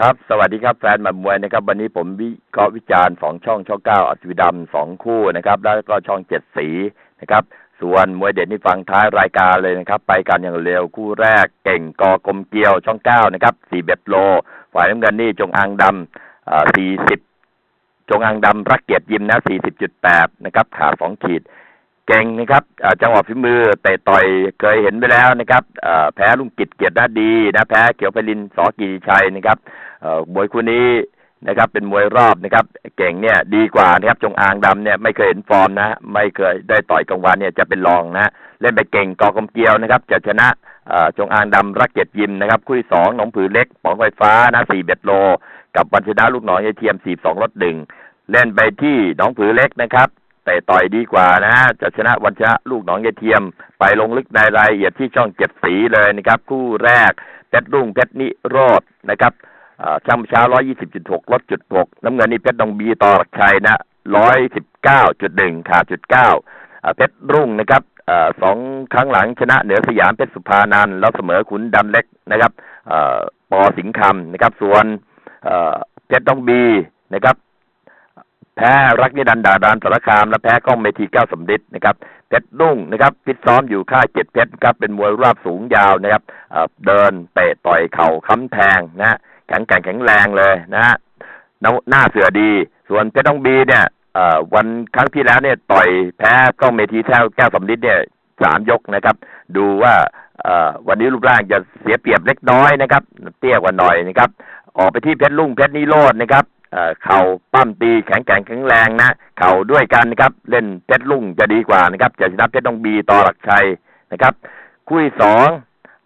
ครับ สวัสดีครับแฟนหมัดมวยนะครับ วันนี้ผมวิเคราะห์วิจารณ์สองช่องช่องเก้าอัจวิดำสองคู่นะครับ แล้วก็ช่องเจ็ดสีนะครับ ส่วนมวยเด็ดนี่ฟังท้ายรายการเลยนะครับ ไปกันอย่างเร็วคู่แรกเก่งกอกลมเกลียวช่องเก้านะครับสี่เบ็ดโล ฝ่ายน้ำเงินนี่จงอางดำสี่สิบจงอางดำรักเกียรติยิมนะสี่สิบจุดแปดนะครับขาสองขีด เก่งนะครับจังหวะฝีมือเตะต่อยเคยเห็นไปแล้วนะครับแพ้ลุงกิจเกียรตินาดีนะแพ้เขียวไพลินสอกีชัยนะครับมวยคู่นี้นะครับเป็นมวยรอบนะครับ เก่งเนี่ยดีกว่านะครับจงอางดำเนี่ยไม่เคยเห็นฟอร์มนะไม่เคยได้ต่อยกลางวันเนี่ยจะเป็นรองนะเล่นไปเก่งกอกมเกียวนะครับจะชนะจงอางดำรักเกียรติยิมนะครับคู่ที่สองหนองผือเล็กปองไฟฟ้านะสี่เบ็ดโล กับวันชนะลูกหนองยายเทียมสี่สองรถดึงเล่นไปที่หนองผือเล็กนะครับ แต่ต่อยดีกว่านะฮะจะชนะวันชนะลูกหนองยายเทียม ไปลงลึกในรายละเอียดที่ช่องเจ็ดสีเลยนะครับ คู่แรกเพชรรุ่งเพชรนิโรธนะครับช่างเช้าร้อยยี่สิบจุดหกลดจุดหกน้ำเงินนี่เพชรดองบีต่อชัยนะร้อยสิบเก้าจุดหนึ่งขาดจุดเก้าเพชรรุ่งนะครับสองครั้งหลังชนะเหนือสยามเพชรสุภานันแล้วเสมอขุนดำเล็กนะครับปอสิงคำนะครับ ส่วนเพชรดองบีนะครับ แพ้รักนิดันดาดานสารคามและแพ้ก้องเมทีเก้าสมดิษนะครับเพชรดุ้งนะครับฟิตซ้อมอยู่ค่ายเจ็ดเพชรครับเป็นมวยราบสูงยาวนะครับเดินเตะต่อยเข่าค้ำแทงนะแข็งแกร่งแข็งแรงเลยนะฮะหน้าเสือดี ส่วนเพชรต้องบีเนี่ยวันครั้งที่แล้วเนี่ยต่อยแพ้ก้องเมทีแท้แก้วสมดิษเนี่ยสามยกนะครับ ดูว่าวันนี้รูปร่างจะเสียเปรียบเล็กน้อยนะครับ เตี้ยกว่าหน่อยนะครับ ออกไปที่เพชรลุ่งเพชรนิโรดนะครับ เข่าปั้มตีแข็งแกร่งแข็งแรงนะ เข่าด้วยกันนะครับ เล่นเพชรลุ่งจะดีกว่านะครับ จะชนะเพชรต้องบีต่อหลักชัยนะครับ คู่สอง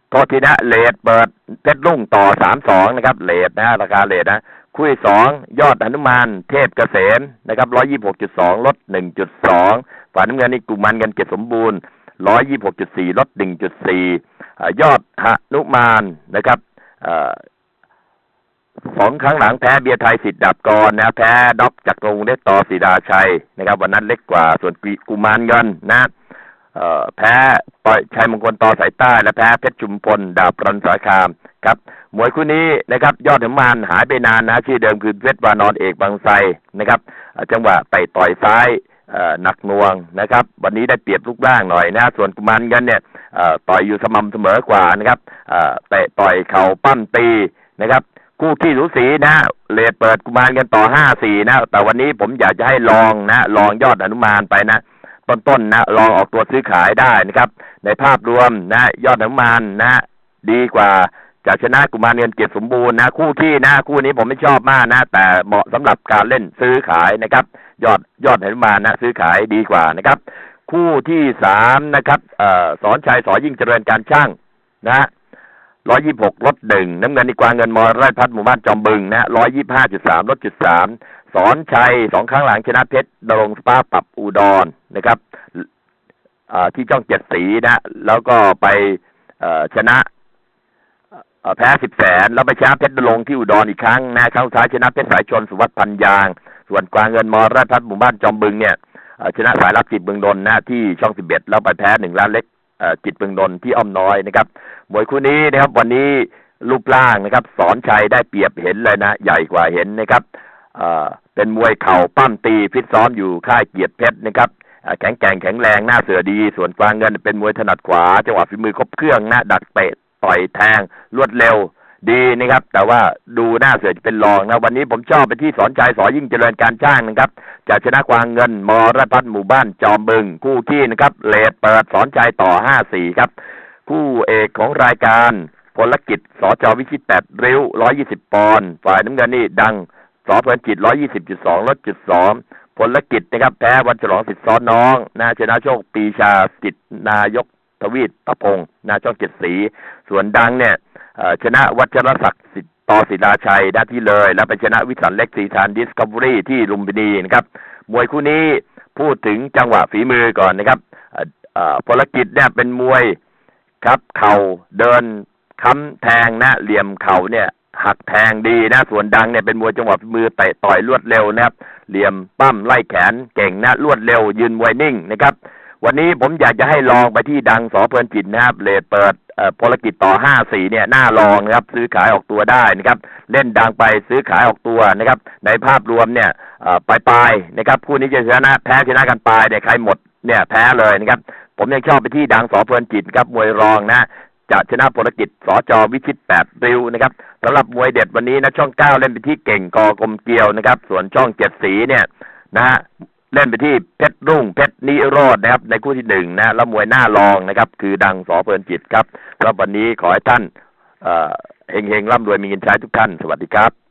โททีนะเลดเปิดเพชรลุ่งต่อสามสองนะครับเลดนะราคาเลดนะคู่สองยอดอนุมานเทพเกษมนะครับร้อยยี่หกจุดสองลดหนึ่งจุดสองฝ่ายน้ำเงินนี่กุมันกันเก็บสมบูรณ์ร้อยยี่หกจุดสี่ลดหนึ่งจุดสี่ยอดหนุมานนะครับ สองครั้งหลังแพ้เบียร์ไทยสิทธิ์ดับกรนะแพ้ด็อกจากรงเล็ต่อสีดาชัยนะครับ วันนั้นเล็กกว่าส่วนกุมารเงินนะแพ้ต่อยชัยมงคลต่อสายใต้และแพ้เพชรจุมพลดาบรันสาคามครับมวยคู่นี้นะครับ ยอดถึงมานหายไปนานนะชื่อเดิมคือเพชรวานอนเอกบางไทรนะครับจังหวะไปต่อยซ้ายหนักน่วงนะครับ วันนี้ได้เปรียบลูกร่างหน่อยนะส่วนกุมารกันเนี่ยต่อยอยู่สม่ำเสมอกว่านะครับเตะต่อยเข่าปั้มตีนะครับ คู่ขี้สูสีนะเลดเปิดกุมารกันต่อห้าสี่นะ แต่วันนี้ผมอยากจะให้ลองนะ ลองยอดอนุมานไปนะ ต้นๆนนะลองออกตัวซื้อขายได้นะครับ ในภาพรวมนะ ยอดอนุมานนะ ดีกว่าจะชนะกุมารเงินเกียรติสมบูรณ์นะ คู่ที่นะ คู่นี้ผมไม่ชอบมากนะ แต่เหมาะสำหรับการเล่นซื้อขายนะครับ ยอดยอดอนุมานนะ ซื้อขายดีกว่านะครับ คู่ที่สามนะครับอสอนชัยสอยิ่งเจริญการช่างนะ ร้อยยี่หกลดหนึ่งน้ำเงินนีกวางเงินมอไร่พัฒหมู่บ้านจอมบึงนะร้อยยี่ห้าจุดสามลดจุดสามสอนชัยสองครั้งหลังชนะเพชรดรงสปาปรับอุดรนะครับที่จ้องเจ็ดสีนะ แล้วก็ไปชนะแพ้สิบแสนแล้วไปชนะเพชรดรงที่อุดรอีกครั้งนะครั้งสุดท้ายชนะเพชรสายชนสุวัสดิ์พันยาง ส่วนกวางเงินมอไร่พัฒหมู่บ้านจอมบึงเนี่ยชนะสายรับจิตเบืองดนนะที่ช่องสิบเอ็ดแล้วไปแพ้หนึ่งล้านเล็ก จิตเบืองนนที่อ้อมน้อยนะครับมวยคู่นี้นะครับ วันนี้รูปร่างนะครับ สอนชัยได้เปรียบเห็นเลยนะ ใหญ่กว่าเห็นนะครับเป็นมวยเข่าปั้มตีฟิตซ้อมอยู่ค่ายเกียรติเพชรนะครับแข็งแกร่งแข็งแรงหน้าเสือดี ส่วนกลางเงินเป็นมวยถนัดขวาจังหวะฝีมือครบเครื่องหน้าดักเตะต่อยแทงรวดเร็ว ดีนะครับ แต่ว่าดูหน้าเสือจะเป็นรองนะวันนี้ผมชอบไปที่สอนชัยสอยิ่งเจริญการช่างนะครับจะชนะกวางเงินมอรพัฒหมู่บ้านจอมบึง คู่ขี้นะครับเลดเปิดสอนชัยต่อห้าสี่ครับ คู่เอกของรายการพลกิจสอจวิชิตแปดริ้วร้อยยี่สิบปอนด์ฝ่ายน้ำเงินนี่ดังสอเพลินจิตร้อยยี่สิบจุดสองลดจุดสองพลกิจนะครับ แพ้วันฉลองสิทธิ์ซ้อนน้องนาชนะโชคปีชาสิทธิ์นายก ทวีตตะพงนาช่องเจ็ดสี ส่วนดังเนี่ยชนะวัชรศักดิ์ต่อศิลาชัยได้ที่เลย แล้วไปชนะวิสันเล็กสีทานดิสคัฟเวอรี่ที่ลุมพินีนะครับ มวยคู่นี้พูดถึงจังหวะฝีมือก่อนนะครับพลกิจเนี่ยเป็นมวยครับเข่าเดินค้ำแทงนะเหลี่ยมเข่าเนี่ยหักแทงดีนะส่วนดังเนี่ยเป็นมวยจังหวะมือเตะต่อยรวดเร็วนะครับ เหลี่ยมปั้มไล่แขนเก่งนะรวดเร็วยืนมวยนิ่งนะครับ วันนี้ผมอยากจะให้ลองไปที่ดังสอเพลินจิตนะครับเลทเปิดอ่อพลกิจต่อห้าสี่เนี่ยหน้าลองนะครับ ซื้อขายออกตัวได้นะครับ เล่นดังไปซื้อขายออกตัวนะครับ ในภาพรวมเนี่ยเอ่อปลายนะครับคู่นี้จะชนะแพ้ชนะกันปลายเนี่ยใครหมดเนี่ยแพ้เลยนะครับ ผมยังชอบไปที่ดังสอเพลินจิตครับมวยรองนะจะชนะพลกิจสจวิชิตแปดริ้วนะครับสำหรับมวยเด็ดวันนี้นะช่องเก้าเล่นไปที่เก่งกอกลมเกลียวนะครับ ส่วนช่องเจ็ดสีเนี่ยนะฮะ เล่นไปที่เพชรรุ่งเพชรนิโรธนะครับ ในคู่ที่หนึ่งนะแล้วมวยหน้ารองนะครับ คือดังสอเพลินจิตครับแล้ววันนี้ขอให้ท่านเอ่อเฮงร่ำรวยมีเงินใช้ทุกท่าน สวัสดีครับ